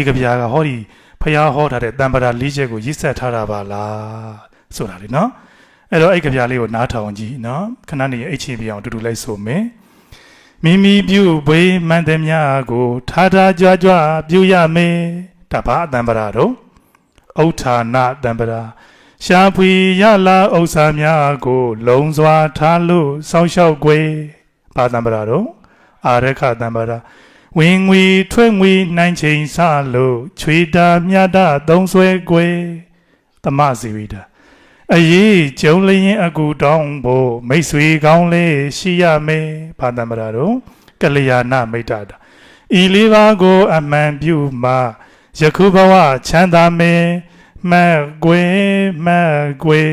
ဒီကဗျာကဟောဒီဖះဟောထားတဲ့တံပရာလေးချက်ကိုရစ်ဆက်ထားတာပါလားဆိုတာလေနော်အဲ့တော့အဲ့ကဗျာလေးကိုနားထောင်ကြည့်နော်ခဏနေအိတ်ချပြအောင်အတူတူလိုက်ဆိုမယ်မိမိပြုဘွေမှန်သည်များကိုထားထားကြွားကြွားပြုရမယ်ဒါဘာအတံပရာတော့ဥဋ္ဌာဏတံပရာရှားဖွေရလာဥစ္စာများကို လုံစွာထားလို့စောင့်ရှောက်꿰ဘာတံပရာတော့အာရခတံပရာ ဝင်ငွေထွက်ငွေနိုင်ချိန်ဆလို့ချွေတာမြတာသုံးဆွဲကွယ်သမစီဝိတာအေးကျုံလျင်အကူတောင်းဖို့မိတ်ဆွေကောင်းလေးရှိရမယ်ဘာသမ္မာတို့ကလျာဏမိတ်တာဤလေးပါးကို အမှန်ပြုမှယခုဘဝချမ်းသာမယ်မှတ်ကွယ်မှတ်ကွယ်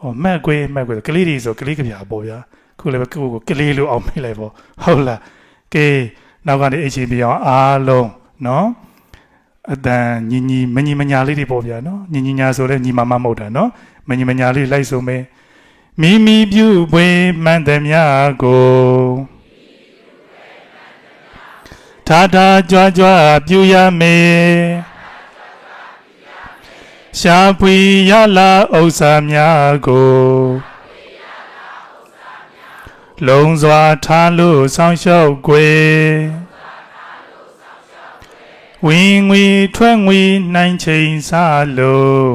အော်မှတ်ကွယ်မှတ်ကွယ်ကလေးတွေဆိုကလေးကြပါပေါ့ဗျာခုလည်းပဲကိုကိုကလေးလိုအောင်မိလိုက်ပေါ့ဟုတ်လားကဲ နောက်ကနေအချိန်ပြအောင်အားလုံးနော်အတန်ညီညီမညီမညာလေးတွေပေါ့ဗျာနော်ညီညီညာဆိုလဲညီမမမဟုတ်တာနော်မညီမညာလေးလိုက်ဆိုမယ်မိမိပြုပွေမှန်သည်များကိုထာထာကြွားကြွားပြုရမယ်ရှားဖွေရလာဥစ္စာများကို လုံစွာထားလို့ဆောင်းလျှောက်꿰ဝင်ငွေထွက်ငွေနိုင်ချိန်စားလို့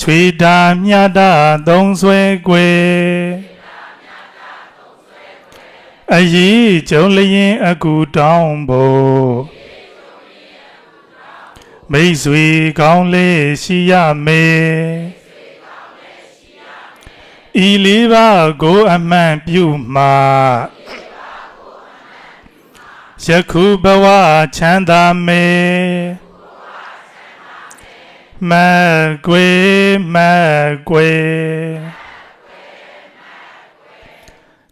ချွေတာမြတ်တာသုံးဆွဲ꿰အရေးကြုံလျင်အကူတောင်းဖို့မိတ်ဆွေကောင်းလေးရှိရမယ် ဤလေးပါးကိုအမှန်ပြုမှာယခုဘဝချမ်းသာမေမကွေမကွေ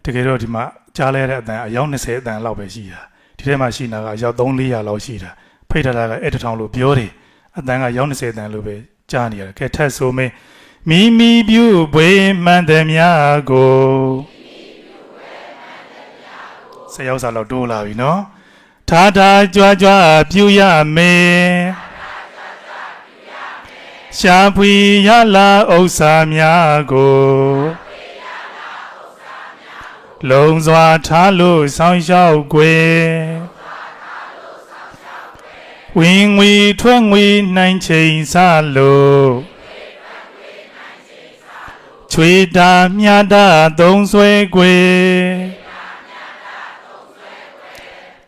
တကယ်တော့ဒီမှာကြားလဲတဲ့အတန်အယောက်20အတန်လောက်ပဲရှိတာဒီထဲမှာရှိနေတာကအယောက်3 400လောက်ရှိတာဖိတ်ထားတာကအဲ့တထောင်လို့ပြောတယ်အတန်ကအယောက်20အတန်လို့ပဲကြားနေရတယ်ကဲထက်ဆိုမင်း မိမိပြုဘွေမှန်သည်များကိုဆယ်ယောက်စာလောက်တိုးလာပြီနော်ထာထာကြွားကြွားပြုရမယ်ရှားဖွေရလာဥစ္စာများကိုလုံစွာထားလို့ဆောင်းလျှောက်꿰ဝင်ငွေထွက်ငွေနိုင်ချိန်စလို့ ချွေတာမြတ်တာသုံးဆွဲ꿰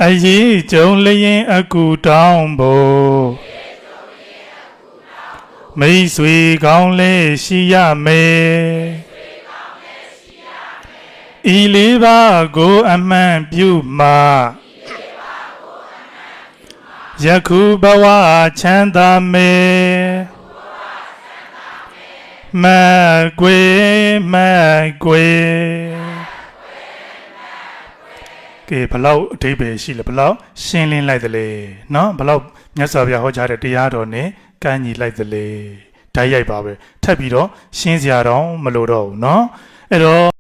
အရေးကြုံလျင်အကူတောင်းဖို့မိတ်ဆွေကောင်းလေးရှိရမယ်ဤလေးပါးကိုအမှန်ပြုမှာယခုဘဝချမ်းသာမယ် မကွေမကွေကဲဘလောက်အဓိပ္ပာယ်ရှိလဲဘလောက်ရှင်းလင်းလိုက်သလဲเนาะဘလောက်မြတ်စွာဘုရားဟောကြားတဲ့တရားတော်နဲ့ကမ်းညီလိုက်သလဲဓာတ်ရိုက်ပါပဲထပ်ပြီးတော့ရှင်းစရာတော့မလိုတော့ဘူးเนาะအဲ့တော့